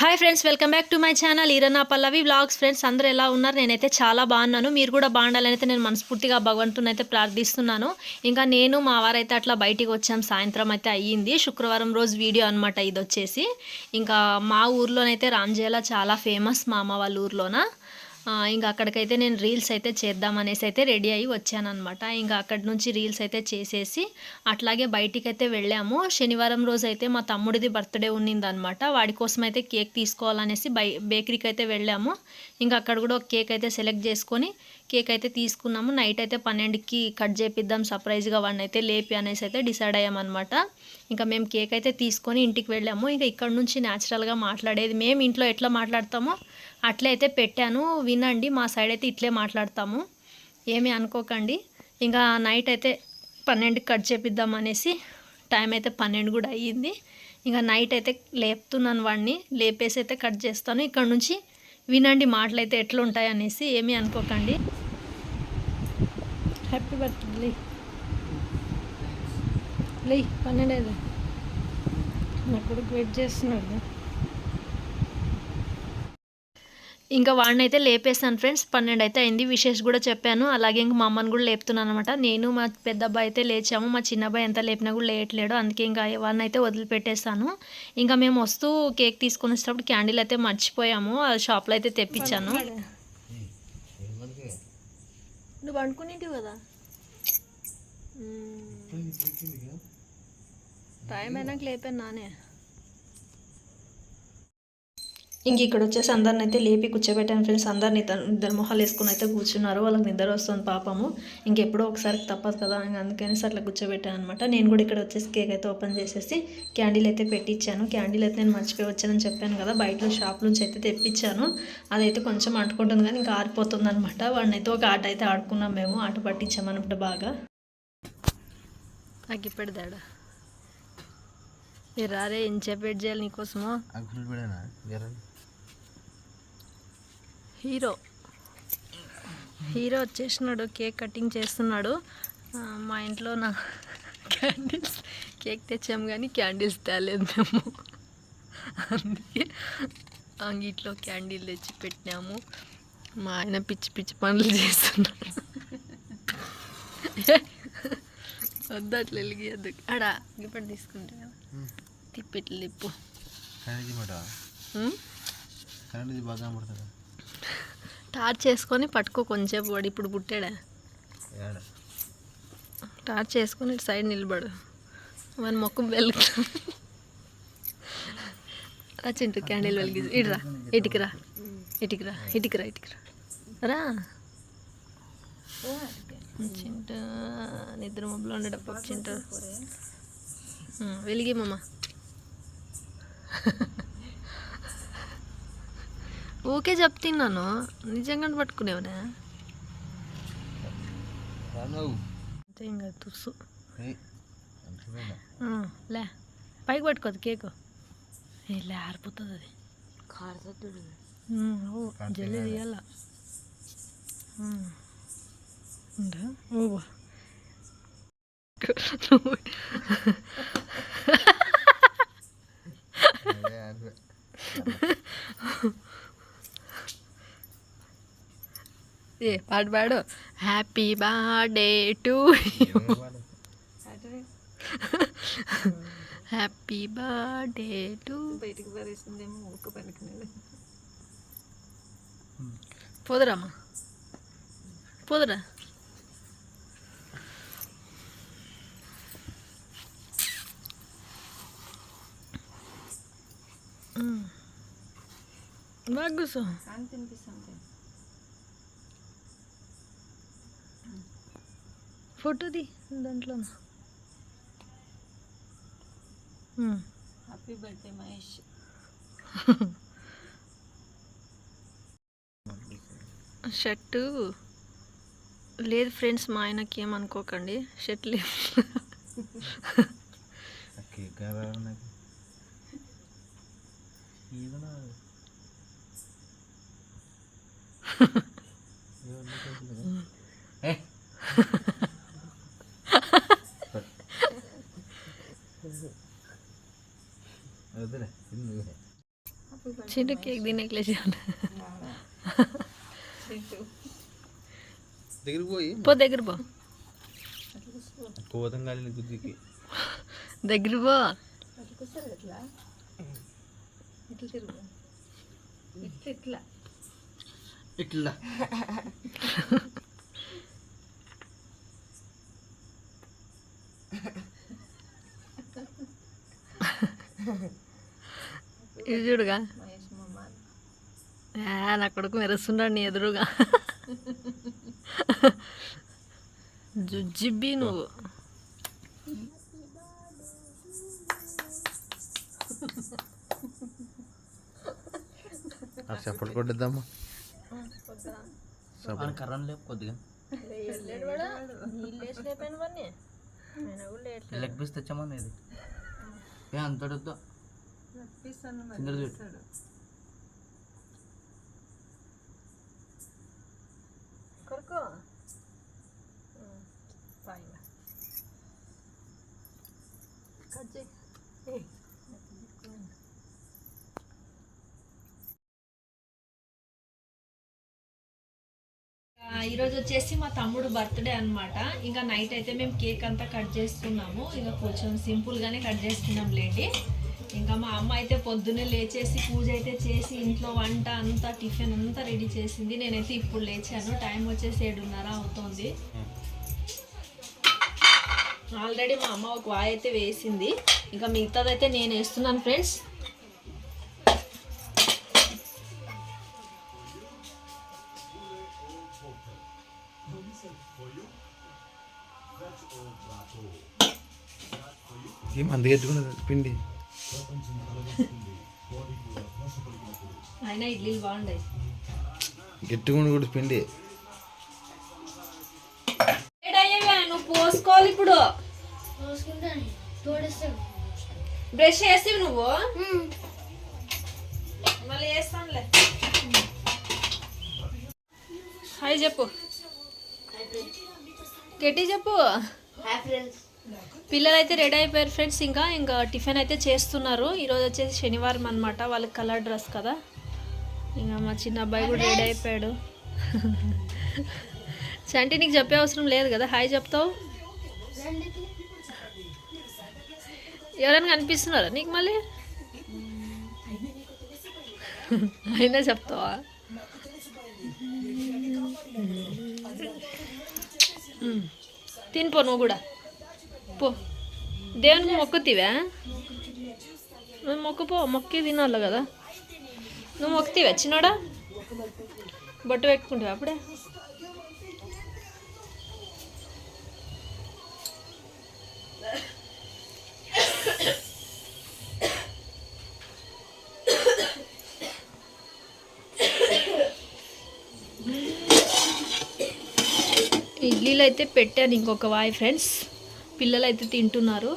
Hi friends welcome back to my channel Eeranna Pallavi vlogs friends అందరూ ఎలా ఉన్నారు? నేనైతే చాలా బాగున్నాను. మీరు కూడా బాగుండాలని అయితే నేను మనస్ఫూర్తిగా భగవంతుని అయితే ప్రార్థిస్తున్నాను. ఇంకా నేను మా వారైతే అట్లా బయటికి వచ్చాం. సాయంత్రం అయితే అయ్యింది. శుక్రవారం రోజు వీడియో అనమాట ఇది వచ్చేసి ఇంకా మా ఊర్లోనైతే రాంజేలా చాలా ఫేమస్ మా అమ్మ వాళ్ళ ఊర్లోన? ఇంకా అక్కడికైతే నేను రీల్స్ అయితే చేద్దామనేసి అయితే రెడీ అయ్యి వచ్చానమాట ఇంకా అక్కడి నుంచి రీల్స్ అయితే చేసేసి అట్లాగే బయటికి అయితే వెళ్ళాము. శనివారం రోజు అయితే మా తమ్ముడిది బర్త్డే ఉన్నిందనమాట వాడి కోసం అయితే కేక్ తీసుకోవాలనేసి బై బేకరీకి అయితే వెళ్ళాము. ఇంకా అక్కడ కూడా ఒక కేక్ అయితే సెలెక్ట్ చేసుకొని కేక్ అయితే తీసుకున్నాము. నైట్ అయితే పన్నెండుకి కట్ చేపిద్దాం సర్ప్రైజ్గా వాడిని అయితే లేపి అనేసి అయితే డిసైడ్ అయ్యామన్నమాట. ఇంకా మేము కేక్ అయితే తీసుకొని ఇంటికి వెళ్ళాము. ఇంకా ఇక్కడ నుంచి న్యాచురల్గా మాట్లాడేది మేము ఇంట్లో ఎట్లా మాట్లాడతామో అట్లయితే పెట్టాను. వినండి మా సైడ్ అయితే ఇట్లే మాట్లాడతాము. ఏమీ అనుకోకండి. ఇంకా నైట్ అయితే పన్నెండుకి కట్ చేపిద్దాం అనేసి టైం అయితే పన్నెండు కూడా అయ్యింది. ఇంకా నైట్ అయితే లేపుతున్నాను వాడిని. లేపేసి అయితే కట్ చేస్తాను. ఇక్కడ నుంచి వినండి మాటలు అయితే ఎట్లా ఉంటాయి అనేసి ఏమీ అనుకోకండి. హ్యాపీ బర్త్డే లే. లే పన్నెండు నా కొడుకు వెయిట్ చేస్తున్నాడు. ఇంకా వాడిని అయితే లేపేస్తాను ఫ్రెండ్స్. పన్నెండు అయితే అయింది. విశేష్ కూడా చెప్పాను. అలాగే ఇంక మా అమ్మని కూడా లేపుతున్నాను అనమాట నేను మా పెద్ద అబ్బాయి అయితే లేచాము. మా చిన్న అబ్బాయి ఎంత లేపినా కూడా లేయట్లేడు. అందుకే ఇంకా వాడిని అయితే వదిలిపెట్టేస్తాను ఇంకా మేము వస్తూ కేక్ తీసుకొని వచ్చేటప్పుడు క్యాండిల్ అయితే మర్చిపోయాము. ఆ షాప్లో అయితే తెప్పించాను. నువ్వు అనుకునేటివి కదా? టైం అయినాక లేపాను నానే. ఇంక ఇక్కడ వచ్చేసి అందరిని అయితే లేపి కూర్చోబెట్టాను ఫ్రెండ్స్. అందరిని ఇద్దరు మొహాలు వేసుకుని అయితే కూర్చున్నారు. వాళ్ళకి నిద్ర వస్తుంది పాపము. ఇంకెప్పుడో ఒకసారి తప్పదు కదా అందుకనేసి అట్లా కూర్చోబెట్టాను అనమాట నేను కూడా ఇక్కడ వచ్చేసి కేక్ అయితే ఓపెన్ చేసేసి క్యాండిల్ అయితే పెట్టించాను క్యాండిల్ అయితే నేను మర్చిపోయి వచ్చానని చెప్పాను కదా బయట షాప్ నుంచి అయితే తెప్పించాను. అదైతే కొంచెం అంటుకుంటుంది కానీ ఇంకా ఆరిపోతుంది అనమాట వాడిని అయితే ఒక ఆట అయితే ఆడుకున్నాం మేము ఆట పట్టించామన్నమాట బాగా. అగ్గిపెడదాడా రారే ఎంచేపు వెయిట్ చేయాలి నీకోసమో? హీరో. హీరో వచ్చేసినాడు కేక్ కటింగ్ చేస్తున్నాడు. మా ఇంట్లో నా క్యాండిల్స్ కేక్ తెచ్చాము కానీ క్యాండిల్స్ తేలేదు మేము. అందుకే అంగిట్లో క్యాండిల్ తెచ్చి పెట్టినాము. మా ఆయన పిచ్చి పిచ్చి పనులు చేస్తున్నాడు. వద్దు అట్లా వెలిగియద్దు. అడా ఇప్పుడు తీసుకుంటా కదా. తిప్పిట్లు తిప్పు? కరెంట్ బాగా పడుతుంది టార్చ్ చేసుకొని పట్టుకో కొంచెంసేపు వాడు ఇప్పుడు పుట్టాడా? టార్చ్ చేసుకొని ఇటు సైడ్ నిలబడు. మన మొక్క వెలుగు. రా చింటూ క్యాండిల్ వెలిగి ఇటురా ఇటుకి రా. ఇటుకి రా. ఇటుకి రా చింటూ నిద్ర మబ్బులో ఉండేటప్పుడు చింటూ. వెలిగి మామ. ఓకే చెప్తున్నాను. నిజంగా పట్టుకునేవనా? రాను అంతే ఇంకా ఆ, లే పైకి పట్టుకోదు కేకు. ఏ లే ఆరిపోతుంది అది. జల్లి తీయాల? ఓ బా. అదే అదే ఏ పాడు పాడు. Happy birthday to happy birthday to బయటికి పారేసిందేమో ఊక పలికినాడు పోదురామ్మా పోదురా. అని ఫోటోది దాంట్లో హ్యాపీ బర్త్డే మహేష్ షర్టు లేదు ఫ్రెండ్స్ మా ఆయనకి ఏమనుకోకండి. షర్ట్ లేదు. కాదా నాకు ఏదన్నా ఏ చిన్న కేక్ తినేక్లేసి దగ్గరికి పోయి పో దగ్గర పో కోతం కాలిన గుద్దికి దగ్గర పో ఇట్లా ఇట్లా ఇది చూడుగా నా కొడుకు మెరుస్తున్నాడు నీ ఎదురుగా. జుజ్జిబ్బి నువ్వు. ఆ చప్పటి కొట్టిద్దామా కర్రను లేపు కొద్దిగా. లెగ్ పీస్ తెచ్చామని ఇది అంతటితో ఈరోజు వచ్చేసి మా తమ్ముడు బర్త్డే అన్నమాట. ఇంకా నైట్ అయితే మేము కేక్ అంతా కట్ చేస్తున్నాము. ఇక కొంచెం సింపుల్గానే కట్ చేస్తున్నాం లేండి ఇంకా మా అమ్మ అయితే పొద్దున్నే లేచేసి పూజ అయితే చేసి ఇంట్లో వంట అంతా టిఫిన్ అంతా రెడీ చేసింది. నేనైతే ఇప్పుడు లేచాను. టైం వచ్చేసి ఏడున్నర అవుతోంది. ఆల్రెడీ మా అమ్మ ఒక వాయి అయితే వేసింది. ఇంకా మిగతాదైతే నేను వేస్తున్నాను ఫ్రెండ్స్. ఏం అంత ఎత్తుకున్నది? పిండి. అయినా ఇడ్లీలు కూడా పిండి. నువ్వు పోసుకోవాలి ఇప్పుడు. బ్రష్ చేసి నువ్వు? మళ్ళీ వేస్తానులే హాయ్ చెప్పు. గట్టి చెప్పు. పిల్లలు అయితే రెడీ అయిపోయారు ఫ్రెండ్స్ ఇంకా ఇంకా టిఫిన్ అయితే చేస్తున్నారు. ఈరోజు వచ్చేసి శనివారం అనమాట వాళ్ళకి కలర్ డ్రెస్ కదా. ఇంకా మా చిన్న అబ్బాయి కూడా రెడీ అయిపోయాడు. చంటి నీకు చెప్పే అవసరం లేదు కదా. హాయ్ చెప్తావు. ఎవరైనా కనిపిస్తున్నారా నీకు మళ్ళీ? అయినా చెప్తావా? తినిపో నువ్వు కూడా. పో. దేవునికి మొక్కుతీవా? నువ్వు మొక్కుపో మొక్కి తినాలి కదా. నువ్వు మొక్కుతీవా? చిన్నోడా? బొట్టు పెట్టుకుంటావా అప్పుడే? ఇడ్లీలు అయితే పెట్టాను ఇంకొక వాయి ఫ్రెండ్స్ పిల్లలు అయితే తింటున్నారు.